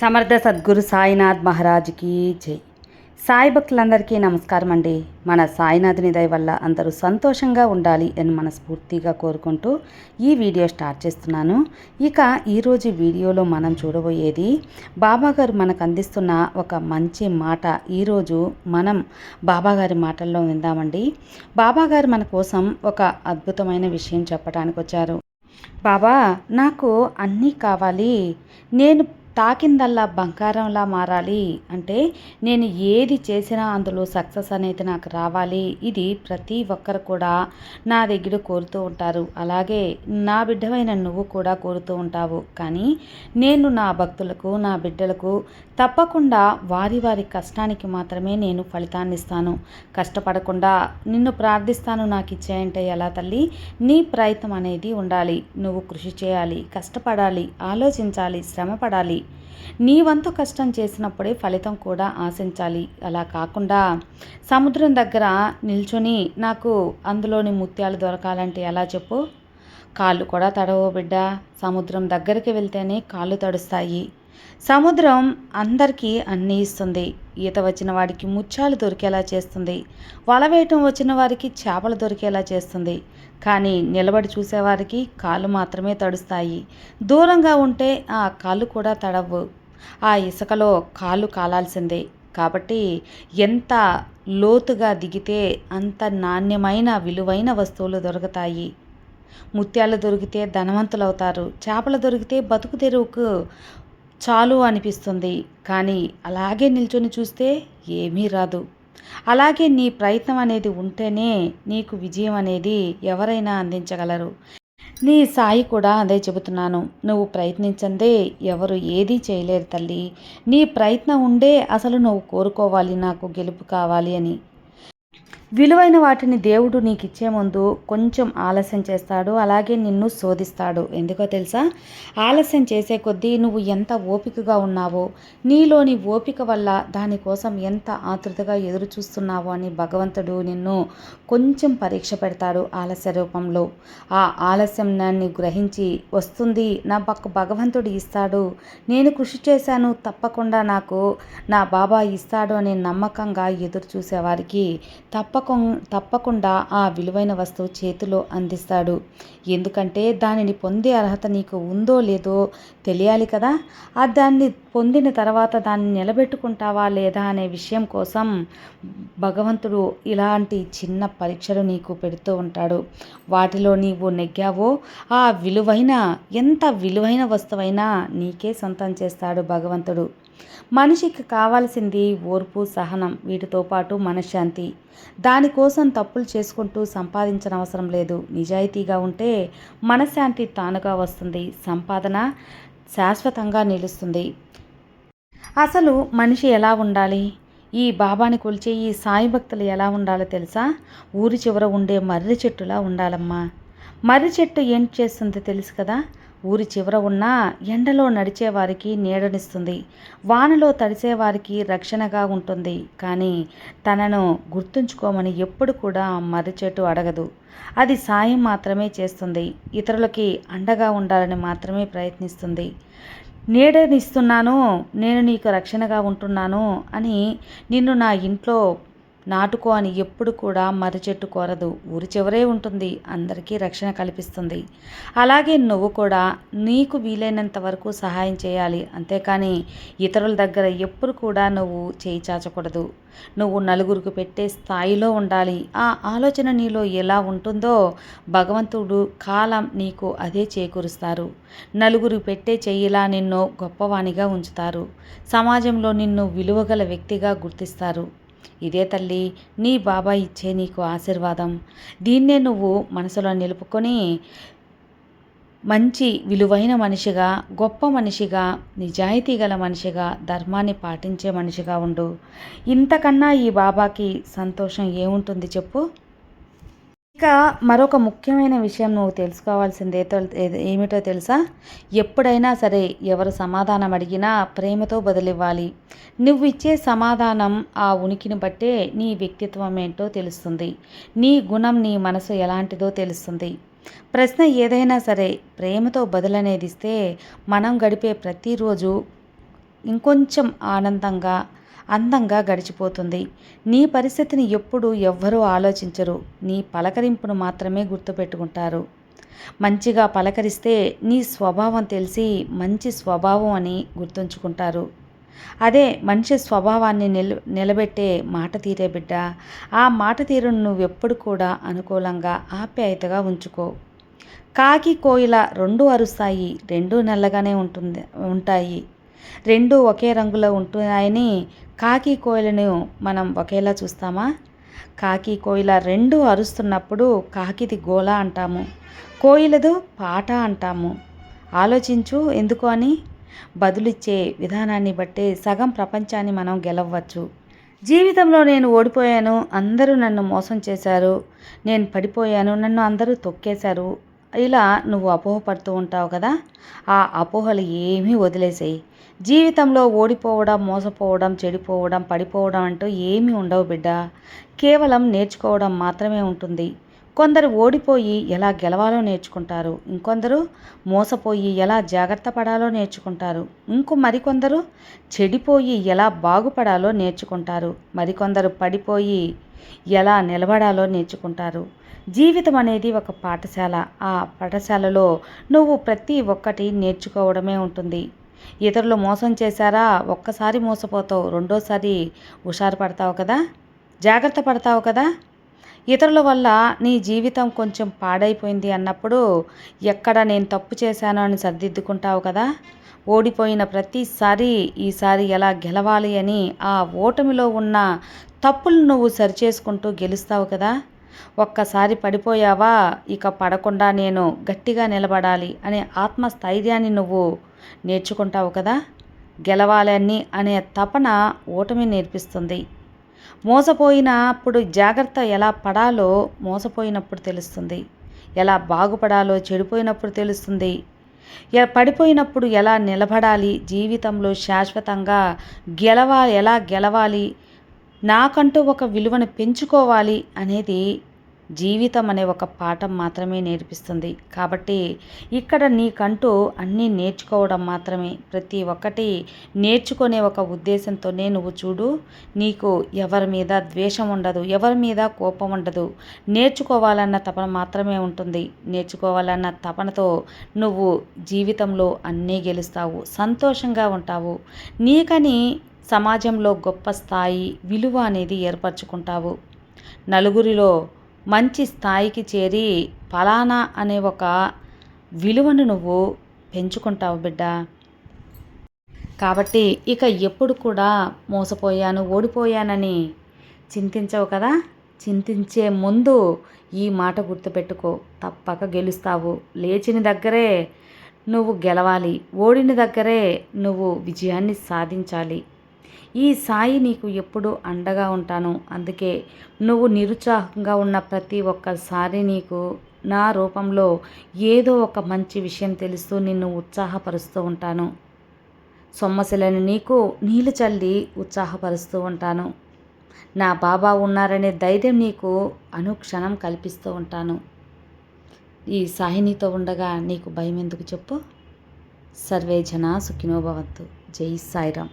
సమర్థ సద్గురు సాయినాథ్ మహారాజ్కి జై. సాయి భక్తులందరికీ నమస్కారం అండి. మన సాయినాథుని దయ వల్ల అందరూ సంతోషంగా ఉండాలి అని మనస్ఫూర్తిగా కోరుకుంటూ ఈ వీడియో స్టార్ట్ చేస్తున్నాను. ఇక ఈరోజు వీడియోలో మనం చూడబోయేది బాబాగారు మనకు అందిస్తున్న ఒక మంచి మాట. ఈరోజు మనం బాబాగారి మాటల్లో విందామండి. బాబాగారు మన కోసం ఒక అద్భుతమైన విషయం చెప్పడానికి వచ్చారు. బాబా నాకు అన్నీ కావాలి. నేను తాకిందల్లా బంగారంలా మారాలి. అంటే నేను ఏది చేసినా అందులో సక్సెస్ అనేది నాకు రావాలి. ఇది ప్రతి ఒక్కరు కూడా నా దగ్గర కోరుతూ ఉంటారు. అలాగే నా బిడ్డమైన నువ్వు కూడా కోరుతూ ఉంటావు. కానీ నేను నా భక్తులకు నా బిడ్డలకు తప్పకుండా వారి వారి కష్టానికి మాత్రమే నేను ఫలితాన్ని ఇస్తాను. కష్టపడకుండా నిన్ను ప్రార్థిస్తాను నాకు ఇచ్చేయంటే ఎలా తల్లి? నీ ప్రయత్నం అనేది ఉండాలి. నువ్వు కృషి చేయాలి కష్టపడాలి ఆలోచించాలి శ్రమపడాలి. నీ వంతు కష్టం చేసినప్పుడే ఫలితం కూడా ఆశించాలి. అలా కాకుండా సముద్రం దగ్గర నిల్చొని నాకు అందులోని ముత్యాలు దొరకాలంటే ఎలా చెప్పు? కాళ్ళు కూడా తడవు బిడ్డ. సముద్రం దగ్గరికి వెళ్తేనే కాళ్ళు తడుస్తాయి. సముద్రం అందరికీ అన్నీ ఇస్తుంది. ఈత వచ్చిన వాడికి ముత్యాలు దొరికేలా చేస్తుంది. వల వేయటం వచ్చిన వారికి చేపలు దొరికేలా చేస్తుంది. కానీ నిలబడి చూసేవారికి కాళ్ళు మాత్రమే తడుస్తాయి. దూరంగా ఉంటే ఆ కాళ్ళు కూడా తడవు. ఆ ఇసుకలో కాళ్ళు కాలాల్సిందే. కాబట్టి ఎంత లోతుగా దిగితే అంత నాణ్యమైన విలువైన వస్తువులు దొరుకుతాయి. ముత్యాలు దొరికితే ధనవంతులు అవుతారు చేపలు దొరికితే బతుకు తెరువుకు చాలు అనిపిస్తుంది. కానీ అలాగే నిల్చొని చూస్తే ఏమీ రాదు. అలాగే నీ ప్రయత్నం అనేది ఉంటేనే నీకు విజయం అనేది ఎవరైనా అందించగలరు. నీ సాయి కూడా అదే చెబుతున్నాను. నువ్వు ప్రయత్నించందే ఎవరు ఏదీ చేయలేరు తల్లి. నీ ప్రయత్నం ఉండే అసలు నువ్వు కోరుకోవాలి నాకు గెలుపు కావాలి అని. విలువైన వాటిని దేవుడు నీకు ఇచ్చే ముందు కొంచెం ఆలస్యం చేస్తాడు అలాగే నిన్ను శోధిస్తాడు. ఎందుకో తెలుసా? ఆలస్యం చేసే కొద్దీ నువ్వు ఎంత ఓపికగా ఉన్నావో నీలోని ఓపిక వల్ల దానికోసం ఎంత ఆతృతగా ఎదురు చూస్తున్నావో అని భగవంతుడు నిన్ను కొంచెం పరీక్ష పెడతాడు ఆలస్య రూపంలో. ఆ ఆలస్యం నన్ను గ్రహించి వస్తుంది నా పక్క భగవంతుడు ఇస్తాడు. నేను కృషి చేశాను తప్పకుండా నాకు నా బాబా ఇస్తాడు అనే నమ్మకంగా ఎదురు చూసేవారికి తప్ప తప్పకుండా ఆ విలువైన వస్తువు చేతిలో అందిస్తాడు. ఎందుకంటే దానిని పొందే అర్హత నీకు ఉందో లేదో తెలియాలి కదా. ఆ దాన్ని పొందిన తర్వాత దాన్ని నిలబెట్టుకుంటావా లేదా అనే విషయం కోసం భగవంతుడు ఇలాంటి చిన్న పరీక్షలు నీకు పెడుతూ ఉంటాడు. వాటిలో నీవు నెగ్గావో ఆ విలువైన ఎంత విలువైన వస్తువైనా నీకే సొంతం చేస్తాడు భగవంతుడు. మనిషికి కావాల్సింది ఓర్పు సహనం వీటితో పాటు మనశ్శాంతి. దానికోసం తప్పులు చేసుకుంటూ సంపాదించిన అవసరం లేదు. నిజాయితీగా ఉంటే మనశ్శాంతి తానుగా వస్తుంది. సంపాదన శాశ్వతంగా నిలుస్తుంది. అసలు మనిషి ఎలా ఉండాలి? ఈ బాబాని కొలిచే ఈ సాయి భక్తులు ఎలా ఉండాలో తెలుసా? ఊరి చివర ఉండే మర్రి చెట్టులా ఉండాలమ్మా. మర్రి చెట్టు ఏం చేస్తుందో తెలుసు కదా? ఊరి చివర ఉన్న ఎండలో నడిచేవారికి నీడనిస్తుంది. వానలో తడిసేవారికి రక్షణగా ఉంటుంది. కానీ తనను గుర్తుంచుకోమని ఎప్పుడు కూడా మర్రిచెట్టు అడగదు. అది సాయం మాత్రమే చేస్తుంది. ఇతరులకి అండగా ఉండాలని మాత్రమే ప్రయత్నిస్తుంది. నీడనిస్తున్నాను నేను నీకు రక్షణగా ఉంటున్నాను అని నిన్ను నా ఇంట్లో నాటుకో అని ఎప్పుడు కూడా మర్రి చెట్టు కోరదు. ఊరి చివరే ఉంటుంది. అందరికీ రక్షణ కల్పిస్తుంది. అలాగే నువ్వు కూడా నీకు వీలైనంత వరకు సహాయం చేయాలి. అంతేకాని ఇతరుల దగ్గర ఎప్పుడు కూడా నువ్వు చేయి చాచకూడదు. నువ్వు నలుగురికి పెట్టే స్థాయిలో ఉండాలి. ఆ ఆలోచన నీలో ఎలా ఉంటుందో భగవంతుడు కాలం నీకు అదే చేకూరుస్తారు. నలుగురు పెట్టే చెయ్యిలా నిన్ను గొప్పవాణిగా ఉంచుతారు. సమాజంలో నిన్ను విలువగల వ్యక్తిగా గుర్తిస్తారు. ఇదే తల్లి నీ బాబా ఇచ్చే నీకు ఆశీర్వాదం. దీన్నే నువ్వు మనసులో నిలుపుకొని మంచి విలువైన మనిషిగా గొప్ప మనిషిగా నిజాయితీ గల మనిషిగా ధర్మాన్ని పాటించే మనిషిగా ఉండు. ఇంతకన్నా ఈ బాబాకి సంతోషం ఏముంటుంది చెప్పు? ఇక మరొక ముఖ్యమైన విషయం నువ్వు తెలుసుకోవాల్సింది ఏమిటో తెలుసా? ఎప్పుడైనా సరే ఎవరు సమాధానం అడిగినా ప్రేమతో బదులివ్వాలి. నువ్వు ఇచ్చే సమాధానం ఆ ఉనికిని బట్టే నీ వ్యక్తిత్వం ఏంటో తెలుస్తుంది. నీ గుణం నీ మనసు ఎలాంటిదో తెలుస్తుంది. ప్రశ్న ఏదైనా సరే ప్రేమతో బదులనేది ఇస్తే మనం గడిపే ప్రతిరోజు ఇంకొంచెం ఆనందంగా అందంగా గడిచిపోతుంది. నీ పరిస్థితిని ఎప్పుడు ఎవ్వరూ ఆలోచించరు. నీ పలకరింపును మాత్రమే గుర్తుపెట్టుకుంటారు. మంచిగా పలకరిస్తే నీ స్వభావం తెలిసి మంచి స్వభావం అని గుర్తుంచుకుంటారు. అదే మనిషి స్వభావాన్ని నిల నిలబెట్టే మాట తీరే బిడ్డ ఆ మాట తీరును నువ్వెప్పుడు కూడా అనుకూలంగా ఆప్యాయతగా ఉంచుకో. కాకి కోయిల రెండు అరుస్తాయి రెండు నల్లగానే ఉంటుంది ఉంటాయి. రెండు ఒకే రంగులో ఉంటున్నాయని కాకి కోయిలను మనం ఒకేలా చూస్తామా? కాకి కోయిల రెండు అరుస్తున్నప్పుడు కాకిది గోల అంటాము కోయిలదు పాట అంటాము. ఆలోచించు ఎందుకు అని? బదులిచ్చే విధానాన్ని బట్టే సగం ప్రపంచాన్ని మనం గెలవచ్చు జీవితంలో నేను ఓడిపోయాను అందరూ నన్ను మోసం చేశారు నేను పడిపోయాను నన్ను అందరూ తొక్కేశారు. ఇలా నువ్వు అపోహపడుతూ ఉంటావు కదా ఆ అపోహలు ఏమీ వదిలేసాయి. జీవితంలో ఓడిపోవడం మోసపోవడం చెడిపోవడం పడిపోవడం అంటూ ఏమీ ఉండవు బిడ్డ. కేవలం నేర్చుకోవడం మాత్రమే ఉంటుంది. కొందరు ఓడిపోయి ఎలా గెలవాలో నేర్చుకుంటారు. ఇంకొందరు మోసపోయి ఎలా జాగ్రత్త పడాలో నేర్చుకుంటారు. ఇంకో మరికొందరు చెడిపోయి ఎలా బాగుపడాలో నేర్చుకుంటారు. మరికొందరు పడిపోయి ఎలా నిలబడాలో నేర్చుకుంటారు. జీవితం అనేది ఒక పాఠశాల. ఆ పాఠశాలలో నువ్వు ప్రతి ఒక్కటి నేర్చుకోవడమే ఉంటుంది. ఇతరులు మోసం చేశారా? ఒక్కసారి మోసపోతావు రెండోసారి హుషారు పడతావు కదా? జాగ్రత్త పడతావు కదా? ఇతరుల వల్ల నీ జీవితం కొంచెం పాడైపోయింది అన్నప్పుడు ఎక్కడ నేను తప్పు చేశాను అని సర్దిద్దుకుంటావు కదా? ఓడిపోయిన ప్రతిసారి ఈసారి ఎలా గెలవాలి అని ఆ ఓటమిలో ఉన్న తప్పులు నువ్వు సరిచేసుకుంటూ గెలుస్తావు కదా? ఒక్కసారి పడిపోయావా? ఇక పడకుండా నేను గట్టిగా నిలబడాలి అనే ఆత్మస్థైర్యాన్ని నువ్వు నేర్చుకుంటావు కదా? గెలవాలని అనే తపన ఓటమి నేర్పిస్తుంది. మోసపోయినప్పుడు జాగ్రత్త ఎలా పడాలో మోసపోయినప్పుడు తెలుస్తుంది. ఎలా బాగుపడాలో చెడిపోయినప్పుడు తెలుస్తుంది. పడిపోయినప్పుడు ఎలా నిలబడాలి? జీవితంలో శాశ్వతంగా గెలవాలి ఎలా గెలవాలి? నాకంటూ ఒక విలువను పెంచుకోవాలి అనేది జీవితం అనే ఒక పాఠం మాత్రమే నేర్పిస్తుంది. కాబట్టి ఇక్కడ నీకంటూ అన్నీ నేర్చుకోవడం మాత్రమే. ప్రతి ఒక్కటి నేర్చుకునే ఒక ఉద్దేశంతోనే నువ్వు చూడు నీకు ఎవరి మీద ద్వేషం ఉండదు ఎవరి మీద కోపం ఉండదు. నేర్చుకోవాలన్న తపన మాత్రమే ఉంటుంది. నేర్చుకోవాలన్న తపనతో నువ్వు జీవితంలో అన్నీ గెలుస్తావు సంతోషంగా ఉంటావు. నీకని సమాజంలో గొప్ప స్థాయి విలువ అనేది ఏర్పరచుకుంటావు. నలుగురిలో మంచి స్థాయికి చేరి ఫలానా అనే ఒక విలువను నువ్వు పెంచుకుంటావు బిడ్డ. కాబట్టి ఇక ఎప్పుడు కూడా మోసపోయాను ఓడిపోయానని చింతించవు కదా. చింతించే ముందు ఈ మాట గుర్తుపెట్టుకో. తప్పక గెలుస్తావు. లేచిన దగ్గరే నువ్వు గెలవాలి. ఓడిన దగ్గరే నువ్వు విజయాన్ని సాధించాలి. ఈ సాయి నీకు ఎప్పుడూ అండగా ఉంటాను. అందుకే నువ్వు నిరుత్సాహంగా ఉన్న ప్రతి ఒక్కసారి నీకు నా రూపంలో ఏదో ఒక మంచి విషయం తెలుస్తూ నిన్ను ఉత్సాహపరుస్తూ ఉంటాను. సొమ్మసిలని నీకు నీళ్ళు చల్లి ఉత్సాహపరుస్తూ ఉంటాను. నా బాబా ఉన్నారనే ధైర్యం నీకు అనుక్షణం కల్పిస్తూ ఉంటాను. ఈ సాహినితో ఉండగా నీకు భయం ఎందుకు చెప్పు? సర్వే జనా సుఖినోభవంతు జై సాయిరామ్.